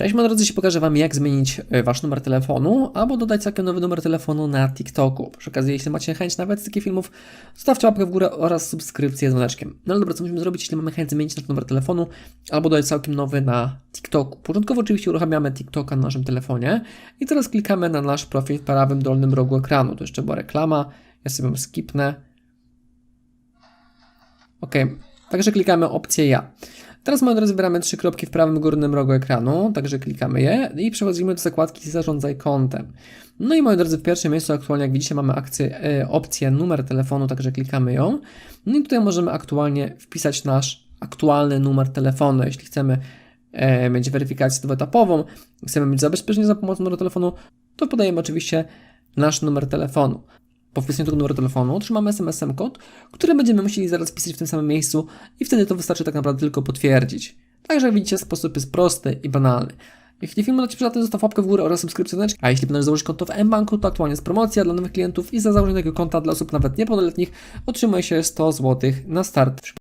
Cześć moi drodzy, pokażę Wam jak zmienić e, Wasz numer telefonu albo dodać całkiem nowy numer telefonu na TikToku. Przy okazji, jeśli macie chęć nawet z takich filmów, zostawcie łapkę w górę oraz subskrypcję z dzwoneczkiem. No ale dobra, co musimy zrobić, jeśli mamy chęć zmienić nasz numer telefonu albo dodać całkiem nowy na TikToku? Początkowo oczywiście uruchamiamy TikToka na naszym telefonie i teraz klikamy na nasz profil w prawym dolnym rogu ekranu. Tu jeszcze była reklama, ja sobie ją skipnę. Ok, także klikamy opcję ja. Teraz moi drodzy wybieramy trzy kropki w prawym górnym rogu ekranu, także klikamy je i przechodzimy do zakładki zarządzaj kontem. No i moi drodzy w pierwszym miejscu aktualnie jak widzicie mamy akcję, e, opcję numer telefonu, także klikamy ją. No i tutaj możemy aktualnie wpisać nasz aktualny numer telefonu, jeśli chcemy e, mieć weryfikację dwuetapową, chcemy mieć zabezpieczenie za pomocą numeru telefonu, to podajemy oczywiście nasz numer telefonu. Po wpisaniu tego numeru telefonu otrzymamy SMS-em kod, który będziemy musieli zaraz wpisać w tym samym miejscu i wtedy to wystarczy tak naprawdę tylko potwierdzić. Także jak widzicie, sposób jest prosty i banalny. Jeśli film Ci przydatny, zostaw łapkę w górę oraz subskrypcję do A jeśli planujesz założyć konto w mBanku, to aktualnie jest promocja dla nowych klientów i za założenie tego konta dla osób nawet niepełnoletnich otrzymuje się 100 zł na start.